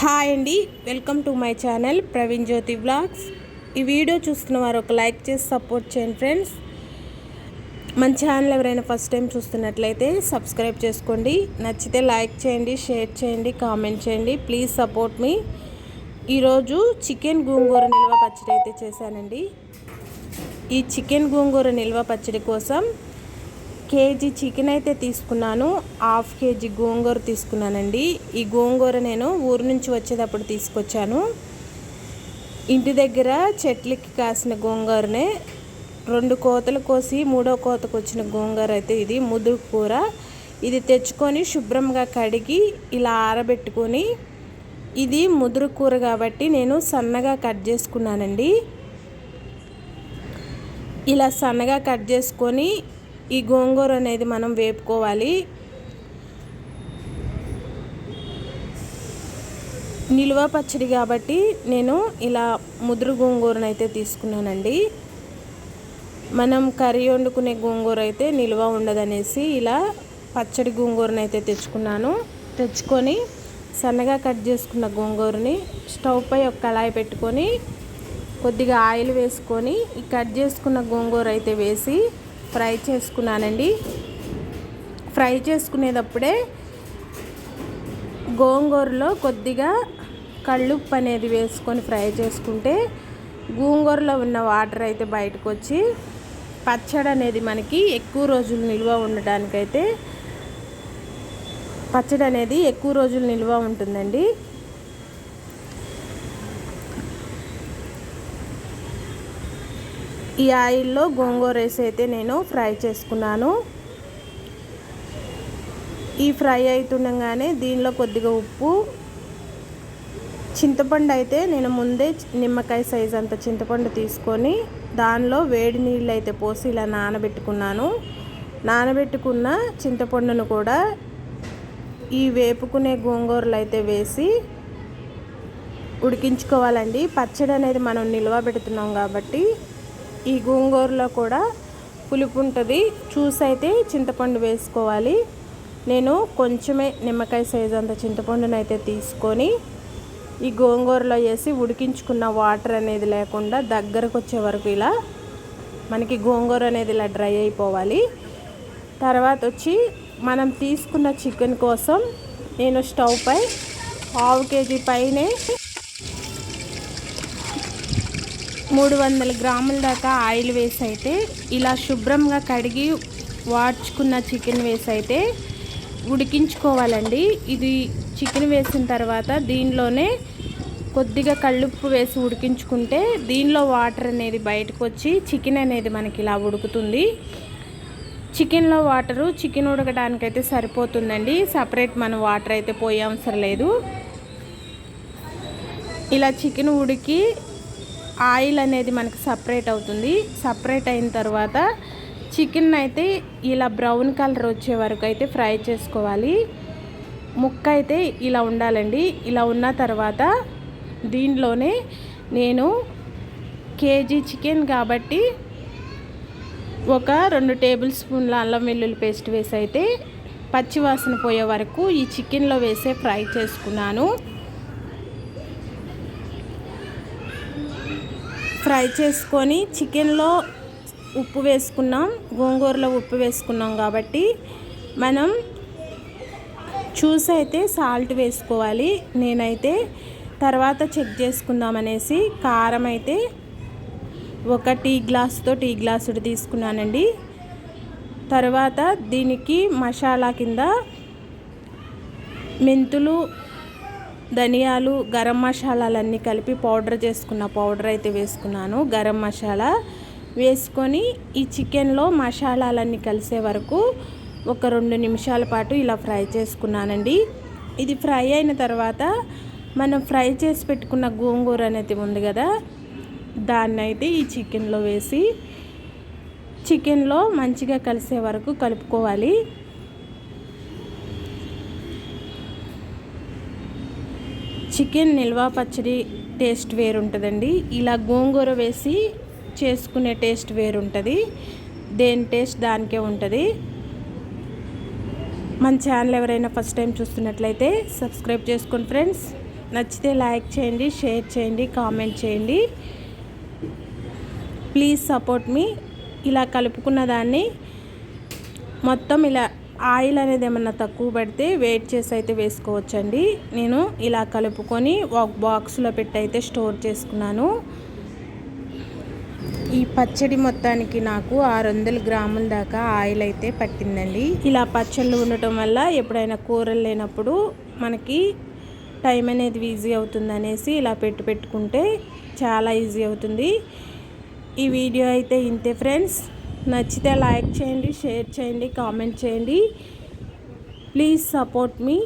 Hi అండి welcome to my channel Praveen Jyothi blogs ఈ video చూస్తున్న వారు ఒక లైక్ చేసి సపోర్ట్ చేయండి ఫ్రెండ్స్. మన ఛానల్ ఎవరైనా ఫస్ట్ టైం చూస్తున్నట్లయితే సబ్స్క్రైబ్ చేసుకోండి. నచ్చితే లైక్ చేయండి షేర్ చేయండి కామెంట్ చేయండి. Please support me. ఈరోజు చికెన్ గోంగూర నిల్వ పచ్చడి అయితే చేశానండి. ఈ చికెన్ గోంగూర నిల్వ పచ్చడి కోసం కేజీ చికెన్ అయితే తీసుకున్నాను. హాఫ్ కేజీ గోంగూర తీసుకున్నానండి. ఈ గోంగూర నేను ఊరు నుంచి వచ్చేటప్పుడు తీసుకొచ్చాను. ఇంటి దగ్గర చెట్లకి కాసిన గోంగూరనే రెండు కోతలు కోసి మూడో కోతకు వచ్చిన గోంగూర అయితే ఇది ముదురు కూర. ఇది తెచ్చుకొని శుభ్రంగా కడిగి ఇలా ఆరబెట్టుకొని ఇది ముదురు కూర కాబట్టి నేను సన్నగా కట్ చేసుకున్నానండి. ఇలా సన్నగా కట్ చేసుకొని ఈ గోంగూర అనేది మనం వేపుకోవాలి. నిల్వ పచ్చడి కాబట్టి నేను ఇలా ముదురు గోంగూరను అయితే తీసుకున్నానండి. మనం కర్రీ వండుకునే గోంగూర అయితే నిల్వ ఉండదనేసి ఇలా పచ్చడి గోంగూరను అయితే తెచ్చుకున్నాను. తెచ్చుకొని సన్నగా కట్ చేసుకున్న గోంగూరని స్టవ్ పై ఒక కళాయి పెట్టుకొని కొద్దిగా ఆయిల్ వేసుకొని ఈ కట్ చేసుకున్న గోంగూర అయితే వేసి ఫ్రై చేసుకున్నానండి. ఫ్రై చేసుకునేటప్పుడే గోంగూరలో కొద్దిగా కళ్ళుప్పు అనేది వేసుకొని ఫ్రై చేసుకుంటే గోంగూరలో ఉన్న వాటర్ అయితే బయటకు వచ్చి పచ్చడి అనేది మనకి ఎక్కువ రోజులు నిల్వ ఉండడానికైతే పచ్చడి అనేది ఎక్కువ రోజులు నిల్వ ఉంటుందండి. ఈ ఆయిల్లో గోంగూర వేసి అయితే నేను ఫ్రై చేసుకున్నాను. ఈ ఫ్రై అవుతుండగానే దీనిలో కొద్దిగా ఉప్పు చింతపండు అయితే నేను ముందే నిమ్మకాయ సైజ్ అంత చింతపండు తీసుకొని దానిలో వేడి నీళ్ళు అయితే పోసి ఇలా నానబెట్టుకున్నాను. నానబెట్టుకున్న చింతపండును కూడా ఈ వేపుకునే గోంగూరలు అయితే వేసి ఉడికించుకోవాలండి. పచ్చడి అనేది మనం నిల్వ పెడుతున్నాం కాబట్టి ఈ గోంగూరలో కూడా పులుపు ఉంటుంది. చూసి అయితే చింతపండు వేసుకోవాలి. నేను కొంచెమే నిమ్మకాయ సైజ్ అంత చింతపండును అయితే తీసుకొని ఈ గోంగూరలో వేసి ఉడికించుకున్న వాటర్ అనేది లేకుండా దగ్గరకు వచ్చే వరకు ఇలా మనకి గోంగూర అనేది ఇలా డ్రై అయిపోవాలి. తర్వాత వచ్చి మనం తీసుకున్న చికెన్ కోసం నేను స్టవ్ పై పావు కేజీ పైనే మూడు వందల గ్రాముల దాకా ఆయిల్ వేసి అయితే ఇలా శుభ్రంగా కడిగి వాడ్చుకున్న చికెన్ వేసి అయితే ఉడికించుకోవాలండి. ఇది చికెన్ వేసిన తర్వాత దీనిలోనే కొద్దిగా కళ్ళుప్పు వేసి ఉడికించుకుంటే దీనిలో వాటర్ అనేది బయటకు వచ్చి చికెన్ అనేది మనకి ఇలా ఉడుకుతుంది. చికెన్లో వాటరు చికెన్ ఉడకడానికైతే సరిపోతుందండి. సపరేట్ మనం వాటర్ అయితే పోయే అవసరం లేదు. ఇలా చికెన్ ఉడికి ఆయిల్ అనేది మనకు సపరేట్ అవుతుంది. సపరేట్ అయిన తర్వాత చికెన్ అయితే ఇలా బ్రౌన్ కలర్ వచ్చే వరకు అయితే ఫ్రై చేసుకోవాలి. ముక్క అయితే ఇలా ఉండాలండి. ఇలా ఉన్న తర్వాత దీనిలోనే నేను కేజీ చికెన్ కాబట్టి ఒక రెండు టేబుల్ స్పూన్ల అల్లం వెల్లుల్లి పేస్ట్ వేసి అయితే పచ్చివాసన పోయే వరకు ఈ చికెన్లో వేసే ఫ్రై చేసుకున్నాను. ఫ్రై చేసుకొని చికెన్లో ఉప్పు వేసుకున్నాం గోంగూరలో ఉప్పు వేసుకున్నాం కాబట్టి మనం చూసి అయితే సాల్ట్ వేసుకోవాలి. నేనైతే తర్వాత చెక్ చేసుకుందామనేసి కారం అయితే ఒక టీ గ్లాస్తో టీ గ్లాసుడు తీసుకున్నానండి. తర్వాత దీనికి మసాలా కింద మెంతులు ధనియాలు గరం మసాలాలన్నీ కలిపి పౌడర్ చేసుకున్న పౌడర్ అయితే వేసుకున్నాను. గరం మసాలా వేసుకొని ఈ చికెన్లో మసాలాలన్నీ కలిసే వరకు ఒక రెండు నిమిషాల పాటు ఇలా ఫ్రై చేసుకున్నానండి. ఇది ఫ్రై అయిన తర్వాత మనం ఫ్రై చేసి పెట్టుకున్న గోంగూర అనేది ఉంది కదా దాన్ని అయితే ఈ చికెన్లో వేసి చికెన్లో మంచిగా కలిసే వరకు కలుపుకోవాలి. చికెన్ నిల్వ పచ్చడి టేస్ట్ వేరుంటుందండి. ఇలా గోంగూర వేసి చేసుకునే టేస్ట్ వేరుంటుంది. దేని టేస్ట్ దానికే ఉంటుంది. మన ఛానల్ ఎవరైనా ఫస్ట్ టైం చూస్తున్నట్లయితే సబ్స్క్రైబ్ చేసుకోండి ఫ్రెండ్స్. నచ్చితే లైక్ చేయండి షేర్ చేయండి కామెంట్ చేయండి. Please support me. ఇలా కలుపుకున్న దాన్ని మొత్తం ఇలా ఆయిల్ అనేది ఏమన్నా తక్కువ పడితే వెయిట్ చేసి అయితే వేసుకోవచ్చండి. నేను ఇలా కలుపుకొని ఒక బాక్స్లో పెట్టి అయితే స్టోర్ చేసుకున్నాను. ఈ పచ్చడి మొత్తానికి నాకు ఆరు వందల గ్రాముల దాకా ఆయిల్ అయితే పట్టిందండి. ఇలా పచ్చళ్ళు ఉండటం వల్ల ఎప్పుడైనా కూరలు లేనప్పుడు మనకి టైం అనేది ఈజీ అవుతుంది అనేసి ఇలా పెట్టి పెట్టుకుంటే చాలా ఈజీ అవుతుంది. ఈ వీడియో అయితే ఇంతే ఫ్రెండ్స్. నచ్చితే లైక్ చేయండి షేర్ చేయండి కామెంట్ చేయండి. Please support me.